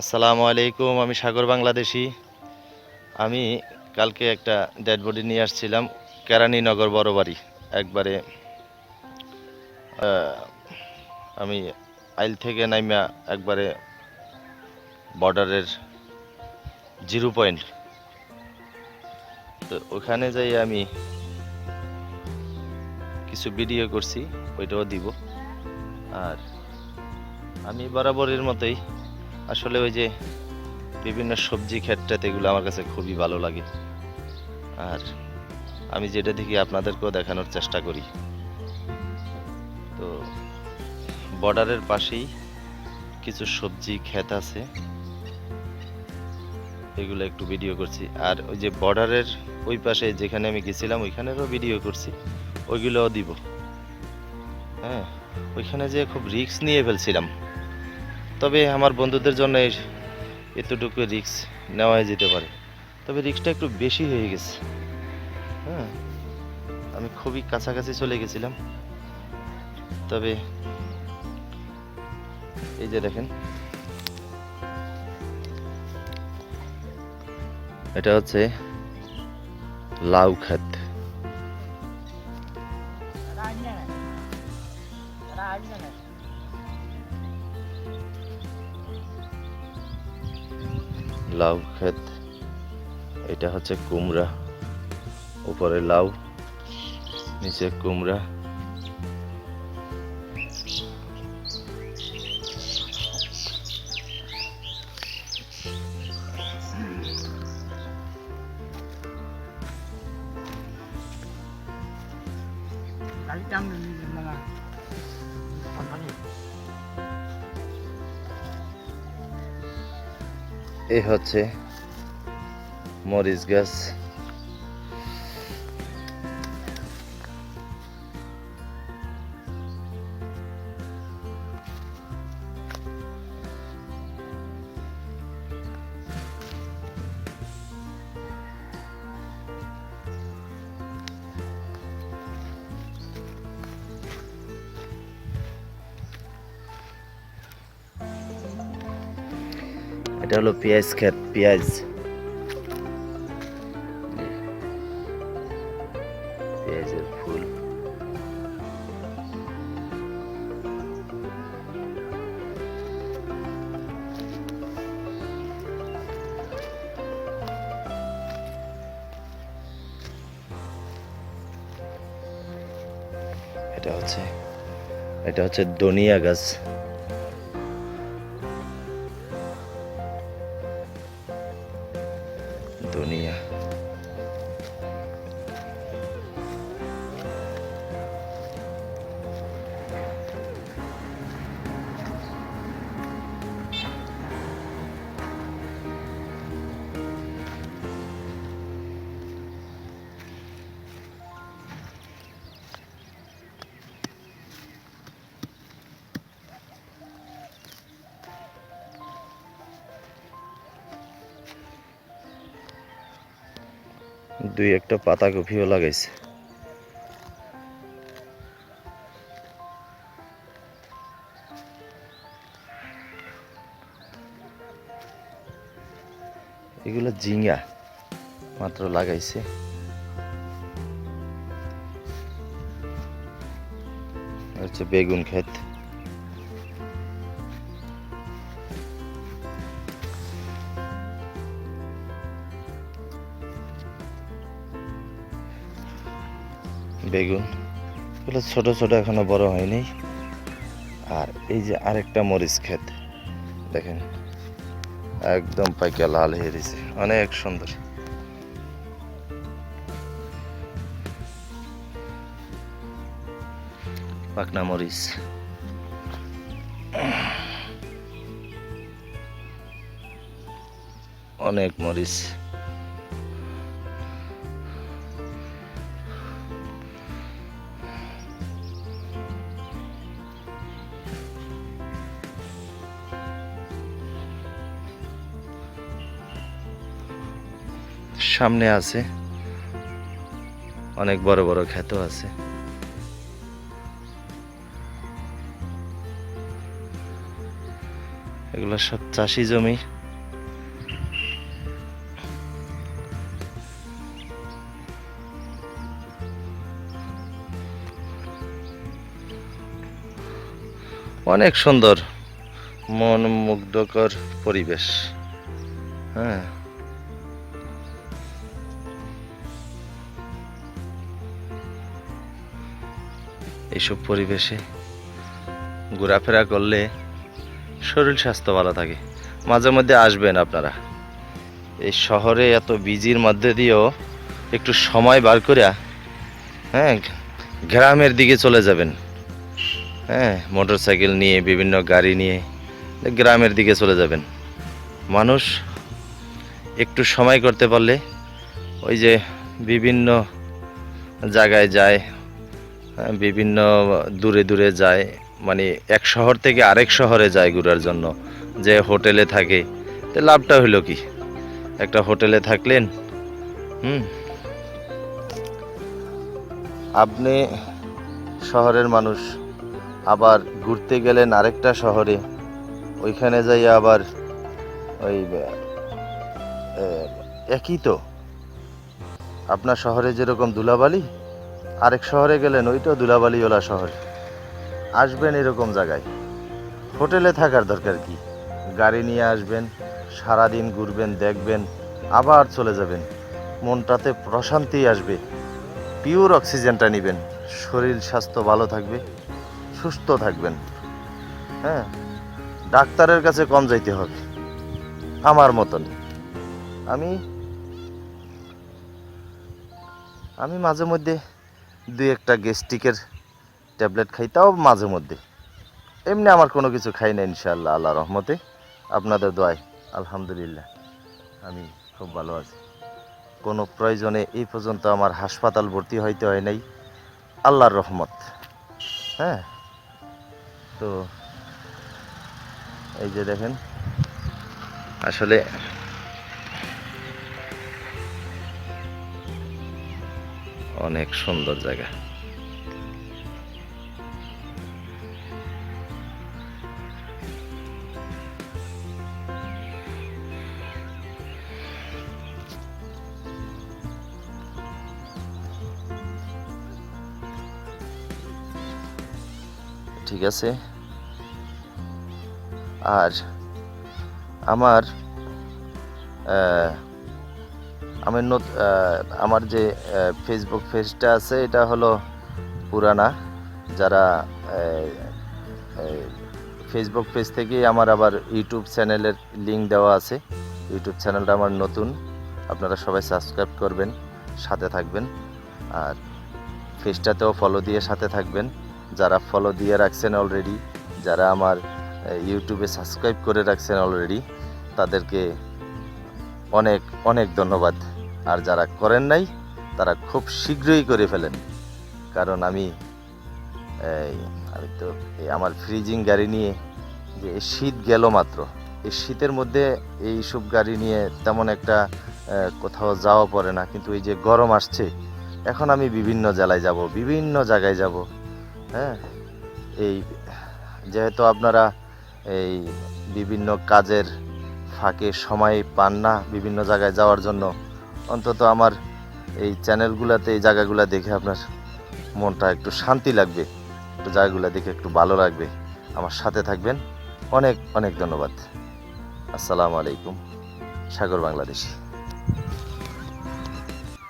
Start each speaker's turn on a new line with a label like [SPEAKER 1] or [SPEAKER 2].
[SPEAKER 1] আসসালামু আলাইকুম, আমি সাগর বাংলাদেশি। আমি কালকে একটা ডেড বডি নিয়ে আসছিলাম কেরানীনগর বড় বাড়ি। একবারে আমি আইল থেকে নাইমা একবারে বর্ডারের জিরো পয়েন্ট তো ওখানে যাই আমি কিছু ভিডিও করছি, ওইটাও দিব। আর আমি বরাবরের মতোই আসলে ওই যে বিভিন্ন সবজি ক্ষেত্রে এগুলো আমার কাছে খুবই ভালো লাগে। আর আমি যেটা দেখি আপনাদেরকেও দেখানোর চেষ্টা করি। তো বর্ডারের পাশেই কিছু সবজি ক্ষেত আছে। এগুলো একটু ভিডিও করছি। আর ওই যে বর্ডারের ওই পাশে যেখানে আমি গেছিলাম, ওইখানেরও ভিডিও করছি। ওইগুলোও দিব। হ্যাঁ ওইখানে যে খুব রিস্ক নিয়ে ফেলছিলাম। তবে আমার বন্ধুদের জন্য এতটুকু রিস্ক নেওয়া যেতে পারে। তবে রিস্কটা একটু বেশি হয়ে গেছে। হ্যাঁ আমি খুবই কাছাকাছি চলে গেছিলাম। তবে এই যে দেখেন। এটা হচ্ছে লাউ খাত লাউ ক্ষেত এটা হচ্ছে কুমড়া উপরে লাউ নিচে কুমড়া। এ হচ্ছে মরিচ গাছ। এটা হলো পেঁয়াজ ক্ষেত পেঁয়াজ। পেঁয়াজের ফুল। এটা হচ্ছে এটা হচ্ছে দনিয়া গাছ। দুই একটা পাতা কপিও লাগাইছে। এগুলো জিঙ্গা মাত্র লাগাইছে। হচ্ছে বেগুন ক্ষেত। বেগুন। এগুলো ছোট ছোট এখনও বড় হয়নি। আর এই যে আরেকটা মরিচ ক্ষেত, দেখেন, একদম পাইকা লাল হয়ে গেছে অনেক সুন্দর। পাকনা মরিচ। অনেক মরিচ। সামনে আছে। অনেক বড় বড় ক্ষেত আছে। এগুলো সব চাষি জমি। অনেক সুন্দর মন মুগ্ধকর পরিবেশ। হ্যাঁ। এইসব পরিবেশে ঘোরাফেরা করলে শরীর স্বাস্থ্য ভালো থাকে। মাঝে মধ্যে আসবেন আপনারা। এই শহরে এত বিজির মধ্যে দিয়েও একটু সময় বার করে হ্যাঁ গ্রামের দিকে চলে যাবেন। হ্যাঁ মোটর সাইকেল নিয়ে, বিভিন্ন গাড়ি নিয়ে গ্রামের দিকে চলে যাবেন। মানুষ একটু সময় করতে পারলে ওই যে বিভিন্ন জায়গায় যায় বিভিন্ন দূরে দূরে যায় মানে এক শহর থেকে আরেক শহরে যায় ঘোরার জন্য। যে হোটেলে থাকে, তো লাভটা হলো কি? একটা হোটেলে থাকলেন, হুম? আপনি শহরের মানুষ, আবার ঘুরতে গেলেন আরেকটা শহরে, ওইখানে যাই আবার ওই একই তো? আপনার শহরে যেরকম ধুলাবালি আরেক শহরে গেলেন, ওইটাও ধুলাবালিওয়ালা শহর। আসবেন এরকম জায়গায়। হোটেলে থাকার দরকার কি? গাড়ি নিয়ে আসবেন, সারাদিন ঘুরবেন, দেখবেন, আবার চলে যাবেন। মনটাতে প্রশান্তি আসবে। পিওর অক্সিজেনটা নেবেন। শরীর, স্বাস্থ্য ভালো থাকবে, সুস্থ থাকবেন। হ্যাঁ ডাক্তারের কাছে কম যাইতে হবে। আমার মতন। আমি আমি মাঝে মধ্যে দুই একটা গেস্টিকের ট্যাবলেট খাই, তাও মাঝে মধ্যে। এমনি আমার কোনো কিছু খাই না, ইনশাআল্লাহ, আল্লাহ রহমতে। আপনাদের দোয়ায়, আলহামদুলিল্লাহ, আমি খুব ভালো আছি। কোনো প্রয়োজনে এই পর্যন্ত আমার হাসপাতাল ভর্তি হইতে হয় নাই। আল্লাহর রহমত হ্যাঁ? তো, এই যে দেখেন, আসলে অনেক সুন্দর জায়গা। ঠিক আছে। আর আমার আমি আমার যে ফেসবুক পেজটা আছে, এটা হলো পুরানা। যারা ফেসবুক পেজ থেকে আমার আবার ইউটিউব চ্যানেলের লিংক দেওয়া আছে। ইউটিউব চ্যানেলটা আমার নতুন। আপনারা সবাই সাবস্ক্রাইব করবেন, সাথে থাকবেন। আর পেজটাতেও ফলো দিয়ে সাথে থাকবেন। যারা ফলো দিয়ে রাখছেন অলরেডি যারা আমার ইউটিউবে সাবস্ক্রাইব করে রাখছেন অলরেডি তাদেরকে অনেক অনেক ধন্যবাদ। আর যারা করেন নাই, তারা খুব শীঘ্রই করে ফেলেন। কারণ আমি আমি তো আমার ফ্রিজিং গাড়ি নিয়ে যে শীত গেল মাত্র, এই শীতের মধ্যে এই সব গাড়ি নিয়ে তেমন একটা কোথাও যাওয়া পড়ে না। কিন্তু এই যে গরম আসছে, এখন আমি বিভিন্ন জেলায় যাব, বিভিন্ন জায়গায় যাব হ্যাঁ? এই, যেহেতু আপনারা এই বিভিন্ন কাজের ফাঁকে সময় পান না বিভিন্ন জায়গায় যাওয়ার জন্য অন্তত আমার এই চ্যানেলগুলোতে, এই জায়গাগুলো দেখে আপনার মনটা একটু শান্তি লাগবে। একটু জায়গাগুলো দেখে একটু ভালো লাগবে। আমার সাথে থাকবেন। অনেক অনেক ধন্যবাদ। আসসালামু আলাইকুম। সাগর বাংলাদেশি।